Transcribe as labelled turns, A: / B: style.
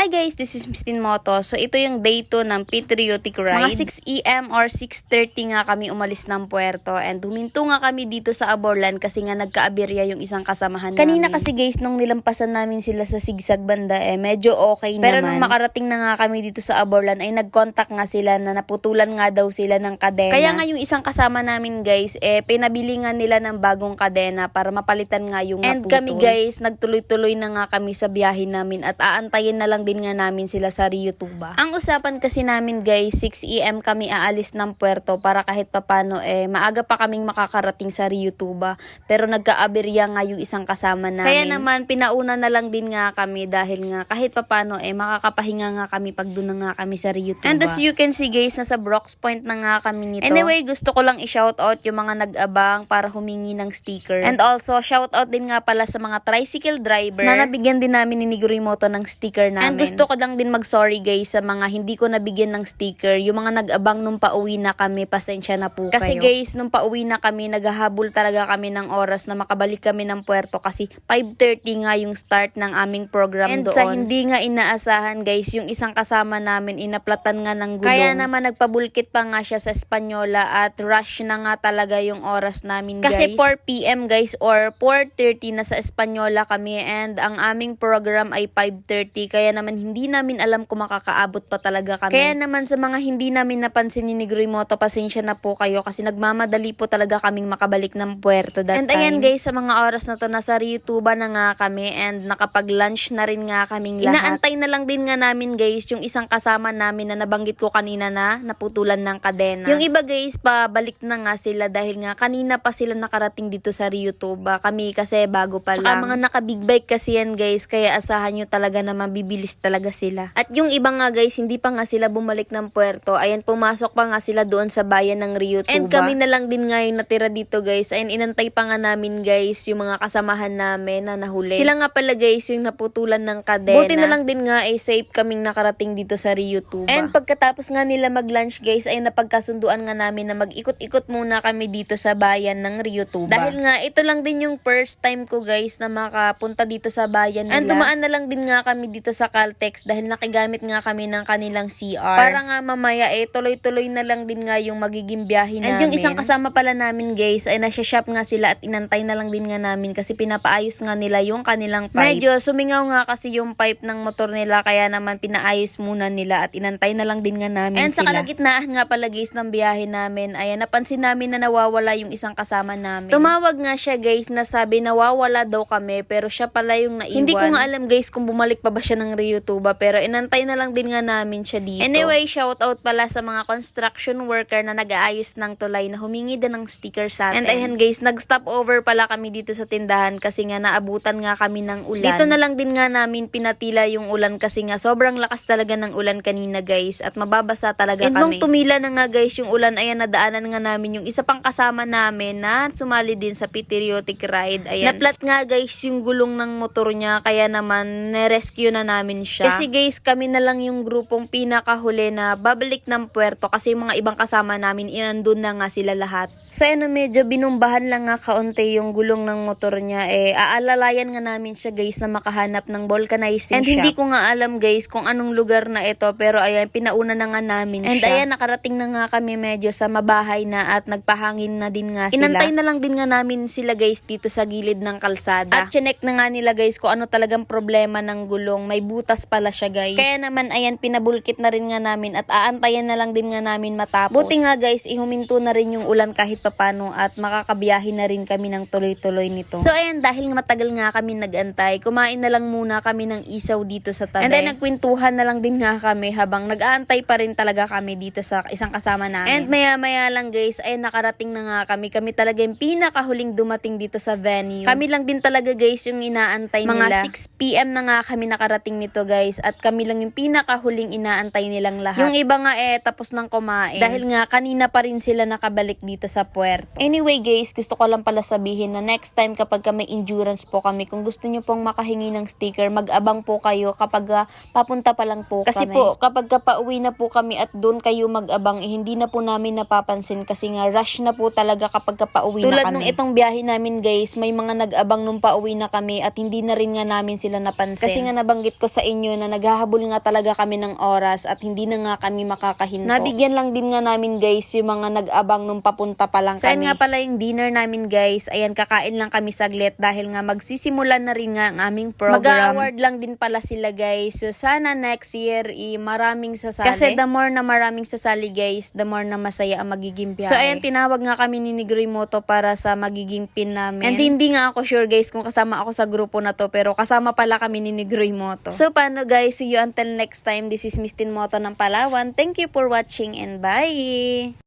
A: Hi guys, this is Miss Tin Moto. So ito yung day 2 ng Patriotic Ride. Mga 6 AM or 6.30 nga kami umalis ng puerto and huminto nga kami dito sa Aborlan kasi nga nagkaaberya yung isang kasamahan
B: Kanina
A: namin. kasi guys, nung nilampasan namin sila sa sigsag banda eh, medyo okay Pero nung makarating na nga kami dito sa Aborlan ay nag-contact nga sila na naputulan nga daw sila ng kadena. Kaya nga yung isang kasama namin guys, eh pinabili nga nila ng bagong kadena para mapalitan nga yung And
B: naputol.
A: kami guys, nagtuloy-tuloy na nga kami sa biyahe namin at aantayin na lang din nga namin sila sa Rio Tuba. Ang usapan kasi namin guys, 6am kami aalis ng puerto para kahit papano eh maaga pa kaming makakarating sa Rio Tuba. Pero nagkaaberya nga yung isang kasama namin. Kaya naman pinauna na lang din nga kami dahil nga kahit papano eh makakapahinga nga kami pag doon na nga kami sa Rio Tuba. And as you can see guys, nasa Brox Point na nga kami nito. Anyway, gusto ko lang i-shoutout yung mga nag-abang para humingi ng sticker. And also, shoutout din nga pala sa mga tricycle driver na nabigyan din namin ni Nigurimoto ng sticker namin. And gusto ko lang din mag-sorry guys sa mga hindi ko nabigyan ng sticker. Yung mga nag-abang nung pauwi na kami, pasensya na po Kasi
B: kayo.
A: guys, nung pauwi na kami, naghahabol talaga kami ng oras na makabalik kami ng puerto kasi 5.30 nga yung start ng aming program
B: And
A: doon.
B: sa
A: hindi nga inaasahan guys, yung isang kasama namin, inaplatan nga ng gulong. Kaya naman nagpabulkit pa nga siya sa Espanyola at rush na nga talaga yung oras namin guys. Kasi 4pm guys or 4.30 na sa Espanyola kami and ang aming program ay 5.30 kaya naman hindi namin alam kung makakaabot pa talaga kami. Kaya naman sa mga hindi namin napansin ni Negrimoto, pasensya na po kayo kasi nagmamadali po talaga kaming makabalik ng puerto that
B: And
A: time.
B: ayan,
A: guys, sa mga oras na to nasa Rio Tuba na nga kami and nakapag-lunch na rin nga kaming lahat. Inaantay na lang din nga namin guys yung isang kasama namin na nabanggit ko kanina na naputulan ng kadena. Yung iba guys, pabalik na nga sila dahil nga kanina pa sila nakarating dito sa Rio Tuba. Kami kasi bago pa
B: Tsaka
A: lang. mga naka-big bike kasi yan guys, kaya asahan nyo talaga na mabibilis talaga sila. At yung iba nga guys, hindi pa nga sila bumalik ng puerto. Ayan, pumasok pa nga sila doon sa bayan ng Rio Tuba. And kami na lang din nga yung natira dito guys. Ayan, inantay pa nga namin guys yung mga kasamahan namin na nahuli. Sila nga pala guys yung naputulan ng kadena. Buti na lang din nga ay safe kaming nakarating dito sa Rio Tuba. And pagkatapos nga nila mag-lunch guys ay napagkasunduan nga namin na mag-ikot-ikot muna kami dito sa bayan ng Rio Tuba. Dahil nga ito lang din yung first time ko guys na makapunta dito sa bayan nila. And dumaan na lang din nga kami dito sa Caltex dahil nakigamit nga kami ng kanilang CR. Para nga mamaya eh tuloy-tuloy na lang din nga yung magiging biyahe namin. And yung isang kasama pala namin guys ay nasa shop nga sila at inantay na lang din nga namin kasi pinapaayos nga nila yung kanilang pipe. Medyo sumingaw nga kasi yung pipe ng motor nila kaya naman pinaayos muna nila at inantay na lang din nga namin
B: And sa
A: sila. kalagitnaan nga pala guys ng biyahe namin, ayan, napansin namin na nawawala yung isang kasama namin. Tumawag nga siya guys na sabi nawawala daw kami pero siya pala yung naiwan. Hindi ko nga alam guys kung bumalik pa ba siya ng Rio Tuba pero inantay na lang din nga namin siya dito. Anyway, shout out pala sa mga construction worker na nag-aayos ng tulay na humingi din ng sticker sa atin. And ayan guys, nag-stop over pala kami dito sa tindahan kasi nga naabutan nga kami ng ulan. Dito na lang din nga namin pinatila yung ulan kasi nga sobrang lakas talaga ng ulan kanina guys at mababasa talaga
B: And
A: kami.
B: nung
A: tumila na nga guys yung ulan, ayan nadaanan nga namin yung isa pang kasama namin na sumali din sa patriotic ride. Ayan. Naplat nga guys yung gulong ng motor niya kaya naman nerescue na namin siya. Kasi guys, kami na lang yung grupong pinakahuli na babalik ng puerto kasi yung mga ibang kasama namin inandun na nga sila lahat. So ano medyo binumbahan lang nga kaunti yung gulong ng motor niya eh aalalayan nga namin siya guys na makahanap ng vulcanizing
B: And
A: shop.
B: hindi
A: ko nga alam guys kung anong lugar na ito pero ayan pinauna na nga namin And
B: siya.
A: ayan nakarating na nga kami medyo sa mabahay na at nagpahangin na din nga sila.
B: Inantay
A: na lang din nga namin sila guys dito sa gilid ng kalsada. At chinek na nga nila guys kung ano talagang problema ng gulong. May butas pala siya guys. Kaya naman ayan pinabulkit na rin nga namin at aantayan na lang din nga namin matapos. Buti nga guys ihuminto na rin yung ulan kahit papano at makakabiyahe na rin kami ng tuloy-tuloy nito. So ayan dahil matagal nga kami nagantay, kumain na lang muna kami ng isaw dito sa tabi. And then nagkwentuhan na lang din nga kami habang nag-aantay pa rin talaga kami dito sa isang kasama namin. And maya-maya lang guys, ay nakarating na nga kami. Kami talaga yung pinakahuling dumating dito sa venue. Kami lang din talaga guys yung inaantay
B: Mga
A: nila. 6pm na nga kami nakarating nito guys at kami lang yung pinakahuling inaantay nilang lahat. Yung iba nga eh tapos nang kumain. Dahil nga kanina pa rin sila nakabalik dito sa puerto. Anyway guys, gusto ko lang pala sabihin na next time kapag ka may endurance po kami, kung gusto nyo pong makahingi ng sticker, mag-abang po kayo kapag ah, papunta pa lang po
B: Kasi
A: kami.
B: po,
A: kapag ka pauwi na po kami at doon kayo mag-abang, eh, hindi na po namin napapansin kasi nga rush na po talaga kapag ka pauwi
B: Tulad
A: na kami.
B: nung
A: itong biyahe namin guys, may mga nag-abang nung pauwi na kami at hindi na rin nga namin sila napansin. Kasi nga nabanggit ko sa inyo na naghahabol nga talaga kami ng oras at hindi na nga kami makakahinto. Nabigyan lang din nga namin guys yung mga nag-abang nung papunta pa lang
B: So,
A: kami.
B: ayun nga
A: pala yung dinner namin guys. Ayan, kakain lang kami saglit dahil nga magsisimula na rin nga ang aming program. Mag-award lang din pala sila guys. So sana next year i maraming sasali. Kasi the more na maraming sasali guys, the more na masaya ang magiging biyahe. So ayan, tinawag nga kami ni Negroy Moto para sa magiging pin namin. And hindi nga ako sure guys kung kasama ako sa grupo na to pero kasama pala kami ni Negroy Moto. So paano guys, see you until next time. This is Miss Tin Moto ng Palawan. Thank you for watching and bye!